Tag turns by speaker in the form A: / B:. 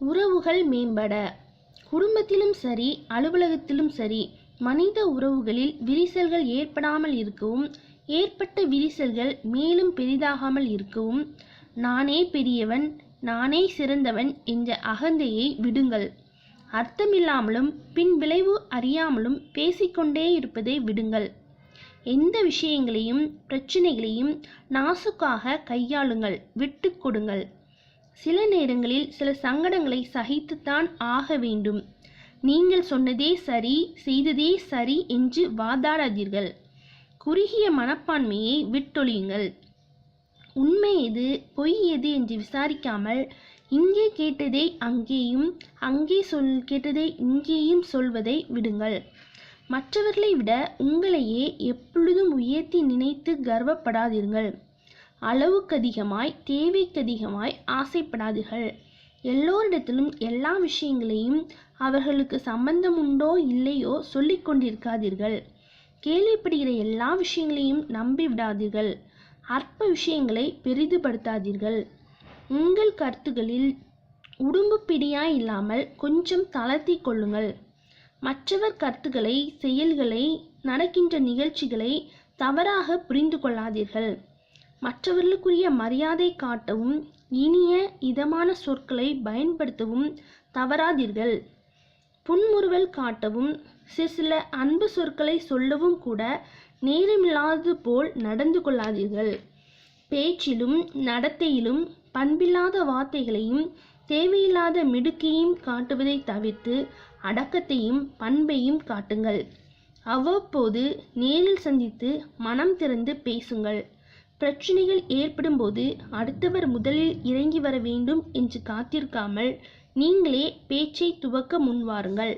A: உறவுகள் மேம்பட. குடும்பத்திலும் சரி அலுவலகத்திலும் சரி மனித உறவுகளில் விரிசல்கள் ஏற்படாமல் இருக்கவும் ஏற்பட்ட விரிசல்கள் மேலும் பெரிதாகாமல் இருக்கவும் நானே பெரியவன் நானே சிறந்தவன் என்ற அகந்தையை விடுங்கள். அர்த்தமில்லாமலும் பின் விளைவு அறியாமலும் பேசிக்கொண்டே இருப்பதை விடுங்கள். எந்த விஷயங்களையும் பிரச்சனைகளையும் நாசுக்காக கையாளுங்கள் விட்டு கொடுங்கள். சில நேரங்களில் சில சங்கடங்களை சகித்துத்தான் ஆக வேண்டும். நீங்கள் சொன்னதே சரி செய்ததே சரி என்று வாதாடாதீர்கள். குறுகிய மனப்பான்மையை விட்டொழியுங்கள். உண்மை எது பொய் எது என்று விசாரிக்காமல் இங்கே கேட்டதை அங்கேயும் அங்கே சொல் கேட்டதை இங்கேயும் சொல்வதை விடுங்கள். மற்றவர்களை விட உங்களையே எப்பொழுதும் உயர்த்தி நினைத்து கர்வப்படாதீர்கள். அளவுக்கதிகமாய் தேவைக்கதிகமாய் ஆசைப்படாதீர்கள் எல்லோரிடத்திலும் எல்லா விஷயங்களையும் அவர்களுக்கு சம்பந்தம் உண்டோ இல்லையோ சொல்லிக் கொண்டிருக்காதீர்கள். கேள்விப்படுகிற எல்லா விஷயங்களையும் நம்பி விடாதீர்கள் அற்ப விஷயங்களை பெரிதுபடுத்தாதீர்கள். உங்கள் கருத்துகளில் உடும்பு பிடியாய் இல்லாமல் கொஞ்சம் தளர்த்தி கொள்ளுங்கள். மற்றவர் கருத்துக்களை செயல்களை நடக்கின்ற நிகழ்ச்சிகளை தவறாக புரிந்து கொள்ளாதீர்கள். மற்றவர்களுக்குரிய மரியாதை காட்டவும் இனிய இதமான சொற்களை பயன்படுத்தவும் தவறாதீர்கள். புன்முறுவல் காட்டவும் சில சில அன்பு சொற்களை சொல்லவும் கூட நேரமில்லாதது போல் நடந்து கொள்ளாதீர்கள். பேச்சிலும் நடத்தையிலும் பண்பில்லாத வார்த்தைகளையும் தேவையில்லாத மிடுக்கையும் காட்டுவதை தவிர்த்து அடக்கத்தையும் பண்பையும் காட்டுங்கள். அவ்வப்போது நேரில் சந்தித்து மனம் திறந்து பேசுங்கள். பிரச்சனைகள் ஏற்படும்போது அடுத்தவர் முதலில் இறங்கி வர வேண்டும் என்று காத்திருக்காமல் நீங்களே பேச்சை துவக்க முன்வாருங்கள்